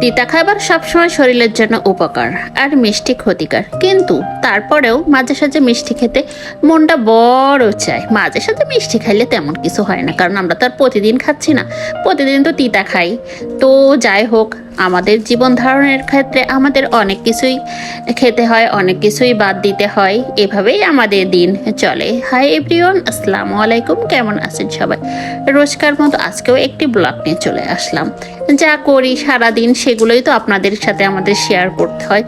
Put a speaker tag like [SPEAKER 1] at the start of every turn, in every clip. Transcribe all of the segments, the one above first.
[SPEAKER 1] তিতা খাবার সবসময় শরীরের জন্য উপকার আর মিষ্টি ক্ষতিকার। কিন্তু তারপরেও মাঝে সাঝে মিষ্টি খেতে মনটা বড় চায়। মাঝে সাঝে মিষ্টি খাইলে তেমন কিছু হয় না, কারণ আমরা তো আর প্রতিদিন খাচ্ছি না। প্রতিদিন তো তিতা খাই। তো যাই হোক আমাদের জীবন ধারণের ক্ষেত্রে আমাদের অনেক কিছুই খেতে হয়, অনেক কিছুই বাদ দিতে হয়। এভাবেই আমাদের দিন চলে। হাই এভরিওয়ান আসসালামু আলাইকুম। কেমন আছেন সবাই? রোজকার মতো আজকেও একটি ব্লগ নিয়ে চলে আসলাম। যা করি সারাদিন, সেগুলোই তো আপনাদের সাথে আমাদের শেয়ার করতে হয়।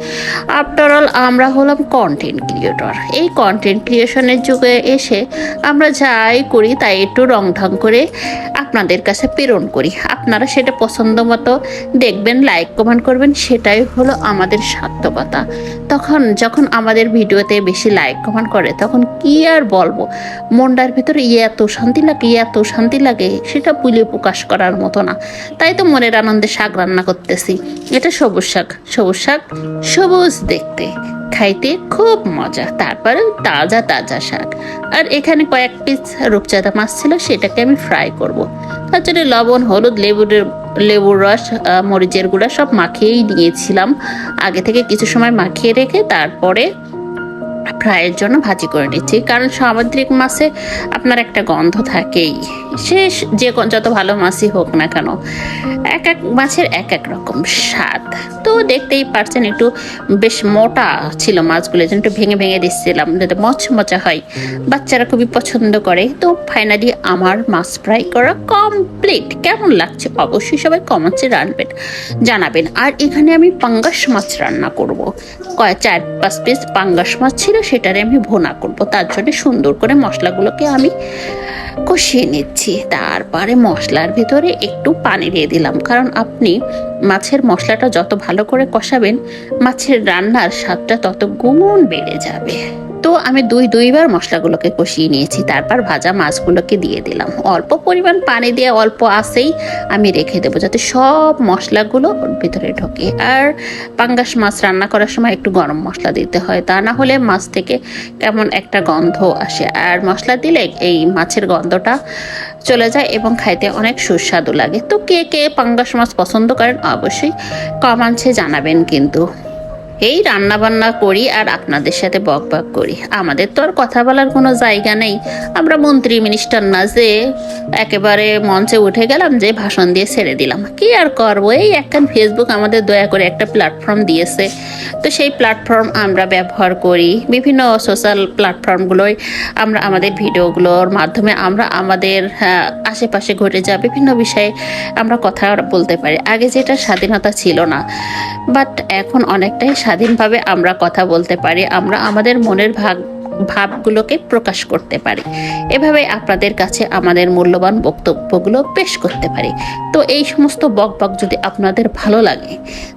[SPEAKER 1] আফটার অল আমরা হলাম কন্টেন্ট ক্রিয়েটর এই কন্টেন্ট ক্রিয়েশনের যুগে এসে আমরা যাই করি, তাই একটু রং ঢং করে আপনাদের কাছে প্রেরণ করি। আপনারা সেটা পছন্দ মতো দেখবেন লাইক কমেন্ট করবেন, সেটাই হলো আমাদের সার্থকতা তখন যখন আমাদের ভিডিওতে বেশি লাইক কমেন্ট করে, তখন কি আর বলব? মনটার ভিতরে ইয়ে এত শান্তি লাগে ইয়ে এত শান্তি লাগে, সেটা বলে প্রকাশ করার মতো না। তাই তো মনের আনন্দে শাক রান্না করতেছি। এটা সবুজ শাক সবুজ শাক, সবুজ দেখতে। খাইতে খুব মজা তারপরে তাজা তাজা শাক। আর এখানে কয়েক পিস রূপচাঁদা মাছ ছিল, সেটাকে আমি ফ্রাই করব। তার জন্য লবণ, হলুদ, লেবুর লেবুর রস মরিচের গুঁড়া সব মাখিয়েই নিয়েছিলাম আগে থেকে কিছু সময় মাখিয়ে রেখে তারপরে ফ্রাইয়ের জন্য ভাজি করে নিচ্ছি। কারণ সামুদ্রিক মাছে আপনার একটা গন্ধ থাকেই। সে যে যত ভালো মাছই হোক না কেন, এক এক মাছের এক এক রকম স্বাদ। তো দেখতেই পারছেন একটু বেশ মোটা ছিল মাছগুলো যেন একটু ভেঙে ভেঙে দিচ্ছিলাম, যাতে মচমচা হয়। বাচ্চারা খুবই পছন্দ করে। তো ফাইনালি আমার মাছ ফ্রাই করা কমপ্লিট কেমন লাগছে? অবশ্যই সবাই কমেন্টসে রাখবেন জানাবেন আর এখানে আমি পাঙ্গাস মাছ রান্না করব। কয়, চার, পাঁচ পিস পাঙ্গাস মাছ ছিল সেটারে আমি ভোনা করব। তার জন্য সুন্দর করে মশলাগুলোকে আমি কষিয়ে নিচ্ছি। তারপরে মশলার ভিতরে একটু পানি দিয়ে দিলাম। কারণ আপনি মাছের মশলাটা যত ভালো করে কষাবেন, মাছের রান্নার স্বাদটা তত গুণ বেড়ে যাবে। তো আমি দুই দুইবার মশলাগুলোকে কষিয়ে নিয়েছি। তারপর ভাজা মাছগুলোকে দিয়ে দিলাম। অল্প পরিমাণ পানি দিয়ে অল্প আসেই আমি রেখে দেবো যাতে সব মশলাগুলো ভিতরে ঢোকে। আর পাঙ্গাস মাছ রান্না করার সময় একটু গরম মশলা দিতে হয়, তা না হলে মাছ থেকে কেমন একটা গন্ধ আসে। আর মশলা দিলে এই মাছের গন্ধটা চলে যায় এবং খাইতে অনেক সুস্বাদু লাগে। তো কে কে পাঙ্গাস মাছ পছন্দ করেন অবশ্যই কমান্সে জানাবেন কিন্তু। এই রান্না বান্না করি আর আপনাদের সাথে বক বক করি। আমাদের তো আর কথা বলার কোনো জায়গা নেই। আমরা মন্ত্রী মিনিস্টার না যে একেবারে মঞ্চে উঠে গেলাম যে ভাষণ দিয়ে ছেড়ে দিলাম। কি আর করব? এই একখান ফেসবুক আমাদের দয়া করে একটা প্ল্যাটফর্ম দিয়েছে। তো সেই প্ল্যাটফর্ম আমরা ব্যবহার করি। বিভিন্ন সোশ্যাল প্ল্যাটফর্মগুলোয় আমরা আমাদের ভিডিওগুলোর মাধ্যমে আমরা আমাদের হ্যাঁ, আশেপাশে ঘটে যাওয়া বিভিন্ন বিষয়ে আমরা কথা বলতে পারি। আগে যেটা স্বাধীনতা ছিল না। বাট এখন অনেকটাই স্বাধীনভাবে আমরা কথা বলতে পারি আমরা আমাদের মনের ভাগ ভাবগুলোকে প্রকাশ করতে পারি। এভাবে আপনাদের কাছে আমাদের মূল্যবান বক্তব্যগুলো পেশ করতে পারি। তো এই সমস্ত বক বক যদি আপনাদের ভালো লাগে,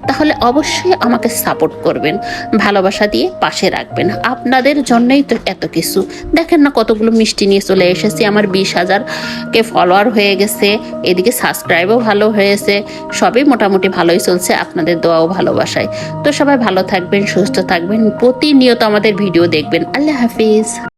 [SPEAKER 1] তাহলে অবশ্যই আমাকে সাপোর্ট করবেন, ভালোবাসা দিয়ে পাশে রাখবেন। আপনাদের জন্যই তো এত কিছু। দেখেন না কতগুলো মিষ্টি নিয়ে চলে এসেছি। আমার বিশ হাজার কে ফলোয়ার হয়ে গেছে, এদিকে সাবস্ক্রাইবও ভালো হয়েছে, সবই মোটামুটি ভালোই চলছে, আপনাদের দোয়াও ভালোবাসায়। তো সবাই ভালো থাকবেন, সুস্থ থাকবেন, প্রতিনিয়ত আমাদের ভিডিও দেখবেন। আল্লাহ হাফিজ